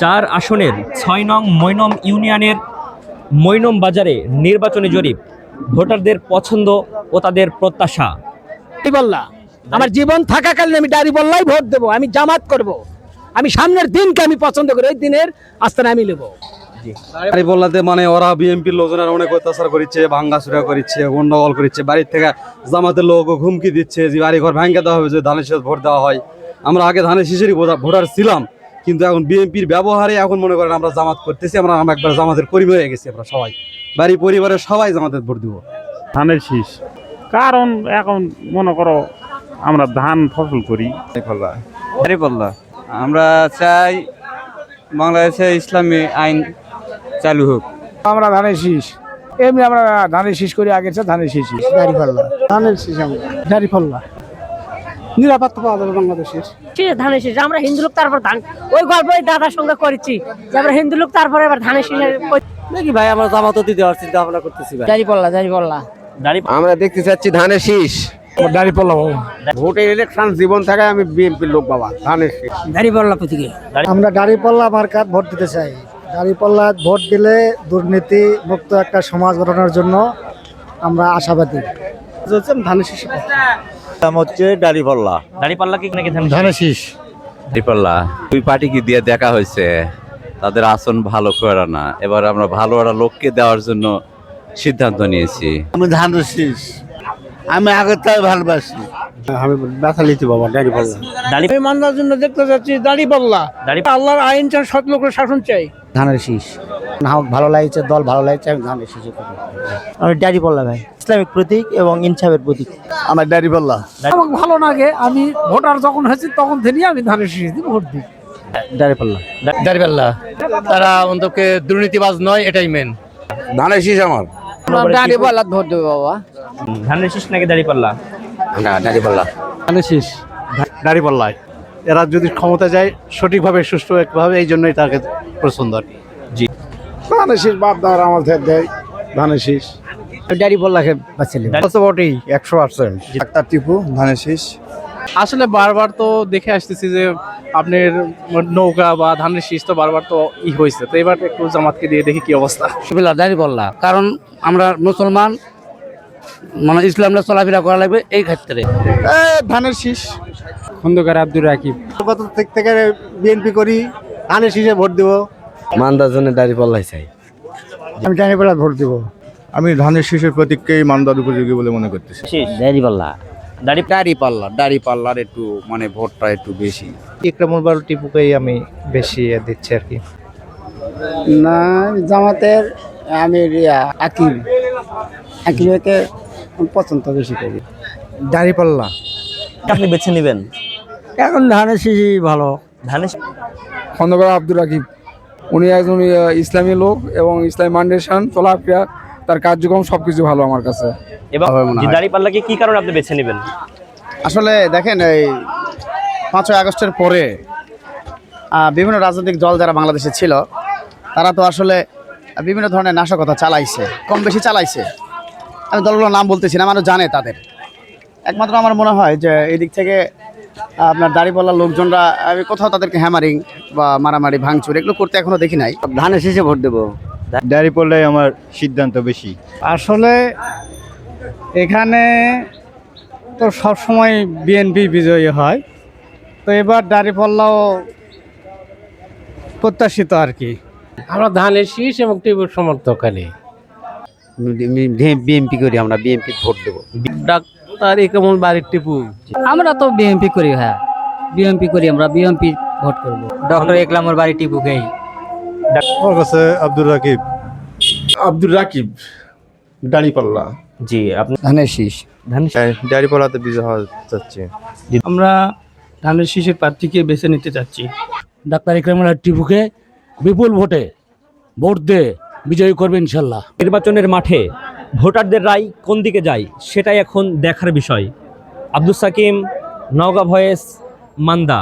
চার আসনের ছয় নং মৈনম ইউনিয়নের মৈনম বাজারে নির্বাচনী জরিপ ভোটারদের পছন্দ ও তাদের প্রত্যাশা। বল্লা আমার জীবন থাকাকালীন আমি ডারি বল্লাই ভোট দেবো আমি জামাত করব। আমি সামনের দিনকে আমি পছন্দ করি ওই দিনের আস্থানে আমি নেব। বাড়ি বললাতে মানে ওরা লোকজনের অনেক অত্যাচার ভাঙ্গাচুরা গন্ডগোল বাড়ির থেকে জামাতের লোক হুমকি দিচ্ছে যে বাড়ি ঘর ভাঙ্গে দেওয়া হবে ধানের শীষ ভোট দেওয়া হয়। আমরা আগে ধানের শীষেরই ভোটার ছিলাম। কিন্তু এখন বিএনপির ব্যবহারে এখন মনে করেন আমরা জামাত করতেছি আমরা আমরা একবার জামাতের কর্মী হয়ে গেছি আমরা সবাই। বাড়ি পরিবারের সবাই জামাতের ভোট দিব। ধানের শীষ। কারণ এখন মনে করো আমরা ধান ফসল করি। আমরা চাই বাংলাদেশে ইসলামী আইন চালু হোক। আমরা ধানের শীষ। এমনি আমরা ধানের শীষ করি আগের চেয়ে ধানের শীষ দাড়ি ধানের শীষ আমরা। দাড়ি পাল্লা নিরাপত্তা পাওয়া যাবে বাংলাদেশের। ঠিক আছে, ধানের শীষ আমরা হিন্দু লোক তারপর ধান। ওই গল্প ওই দাদার সঙ্গে করেছি। যে আমরা হিন্দু লোক তারপরে এবার ধানের শীষের নাকি ভাই আমরা জামাত দিতে পারছি চিন্তা ভাবনা করতেছি ভাই। দাঁড়ি পড়লা দাঁড়ি পড়লা দাঁড়ি আমরা দেখতে চাচ্ছি ধানের শীষ। দাড়ি পাল্লা ভোটের ইলেকশন জীবন থাকে আমি বিএনপির লোক বাবা ধানের শীষ। দাঁড়ি পড়লা প্রতীকে আমরা দাঁড়িপাল্লা মার্কাত ভোট দিতে চাই। দাঁড়িপাল্লা ভোট দিলে দুর্নীতি মুক্ত একটা সমাজ গঠনের জন্য আমরা আশাবাদী। ধানের শীষ নাম হচ্ছে ডালিপাল্লা দাঁড়ি পাল্লা কি নাকি ধান ধানের শীষ? ডালিপাল্লা দুই পার্টিকে দিয়ে দেখা হয়েছে? তাদের আসন ভালো করে না। এবার আমরা ভালো একটা লোককে দেওয়ার জন্য সিদ্ধান্ত নিয়েছি। আমি ধানের শীষ। আমি আগের তাই ভালোবাসি। আমি ব্যথা বাবা দাড়ি পাল্লা দাঁড়ি আমি মান্দার জন্য দেখতে যাচ্ছি দাড়ি পাল্লা দাড়ি আল্লাহর আইন চান সৎ লোকের শাসন চাই। ধানের শীষ। না ভালো লাগছে দল ভালো লাগছে আমি ধানের শীষ আমি ডাড়ি পল্লা ভাই ইসলামিক প্রতীক এবং ইনসাফের প্রতীক। আমার ডাড়ি পল্লা। আমাকে ভালো লাগে আমি ভোটার যখন হয়েছি তখন থেকে আমি ধানের শীষ দিয়ে ভোট দিই। ডাড়ি পল্লা। দাঁড়িপাল্লা তারা অন্তকে দুর্নীতিবাজ নয় এটাই মেন ধানের শীষ আমার? দাঁড়ি পড়লা ভোট দেবো বাবা। ধানের শীষ নাকি দাঁড়ি পাল্লা? দাঁড়িপাল্লা ধানের শীষ দাঁড়িপাল্লায় এরা যদি ক্ষমতা যায় সঠিকভাবে সুষ্ঠুভাবে এই জন্যই তাকে পছন্দ আর কি। ধানের শীষ বাদ দেওয়ার আমাদের দেয় ধানের শীষ। ডাড়ি পল্লাকে বাঁচিয়ে বটেই একশো পার্সেন্ট। ডাক্তার টিপু ধানের শীষ। আসলে বারবার তো দেখে আসতেছি যে আপনার নৌকা বা ধানের শীষ তো বারবার তো ই হয়েছে। তো এবার একটু জামাতকে দিয়ে দেখি কি অবস্থা। দাড়ি পাল্লা কারণ আমরা মুসলমান মানে ইসলামটা চলাফেরা করা লাগবে এই ক্ষেত্রে। ধানের শীষ। খন্দকার আব্দুর রাকিব। গত থেকে থেকে বিএনপি করি ধানের শীষে ভোট দিব। মান্দার জন্য দাঁড়িপাল্লাই চাই। আমি ডাড়ি পল্লা ভোট দিব। আমি ধানের শীষের প্রতীককেই মানদার উপযোগী বলে মনে করতেছি। শীষ? ডাড়ি পল্লা। দাঁড়ি দাড়ি পাল্লা দাড়ি পাল্লার একটু মানে ভোটটা একটু বেশি। ইকরামুল বারু টিপুকেই আমি বেশি দিচ্ছি আর কি। না জামাতের আমি আকিল আকিলকে পছন্দ বেশি করি। দাড়ি পাল্লা। আপনি বেছে নেবেন? এখন ধানের শীষই ভালো। ধানের খন্দকার আব্দুল রাকিব। উনি একজন ইসলামী লোক এবং ইসলামী ফাউন্ডেশন চলাফেরা তার কার্যক্রম সবকিছু ভালো আমার কাছে। এবং দাঁড়ি পাল্লাকে কি কারণে আপনি বেছে নেবেন? আসলে দেখেন এই পাঁচই আগস্টের পরে বিভিন্ন রাজনৈতিক দল যারা বাংলাদেশে ছিল তারা তো আসলে বিভিন্ন ধরনের নাশকতা চালাইছে কম বেশি চালাইছে। আমি দলগুলোর নাম বলতেছি না মানুষ জানে তাদের। একমাত্র আমার মনে হয় যে এই দিক থেকে আপনার দাড়িপাল্লার লোকজনরা আমি কোথাও তাদেরকে হ্যামারিং বা মারামারি ভাঙচুর এগুলো করতে এখনও দেখি নাই। ধানের শীষে ভোট দেবো। দাড়ি পড়লেই আমার সিদ্ধান্ত বেশি। আসলে এখানে তো সব সময় বিএনপি বিজয়ী হয়। তো এবার দাঁড়িপাল্লাও প্রত্যাশিত আর কি। আমরা ধানের শীষ এবং টিপুর সমর্থকারী বিএমপি করি আমরা বিএমপি ভোট দেবো। ডাক্তার ইকরামুল বাড়ির টিপু? আমরা তো বিএমপি করি হ্যাঁ বিএমপি করি আমরা বিএমপি ভোট করব। ডক্টর একলামর বাড়ি টিপুকেই আমার কাছে আব্দুর রাকিব। আব্দুর রাকিব দাঁড়িপাল্লা জি আপনি ধানের শীষ। ধান দাড়ি বিজয় হওয়া যাচ্ছে। আমরা ধানের শীষের প্রার্থীকে বেছে নিতে চাচ্ছি। ডাক্তার ইকরামুল টিপুকে বিপুল ভোটে ভোট দে বিজয়ী করবে ইনশাল্লাহ। নির্বাচনের মাঠে ভোটারদের রায় কোন দিকে যায় সেটাই এখন দেখার বিষয়। আব্দুল সাকিম নওগাঁ ভয়েস মান্দা।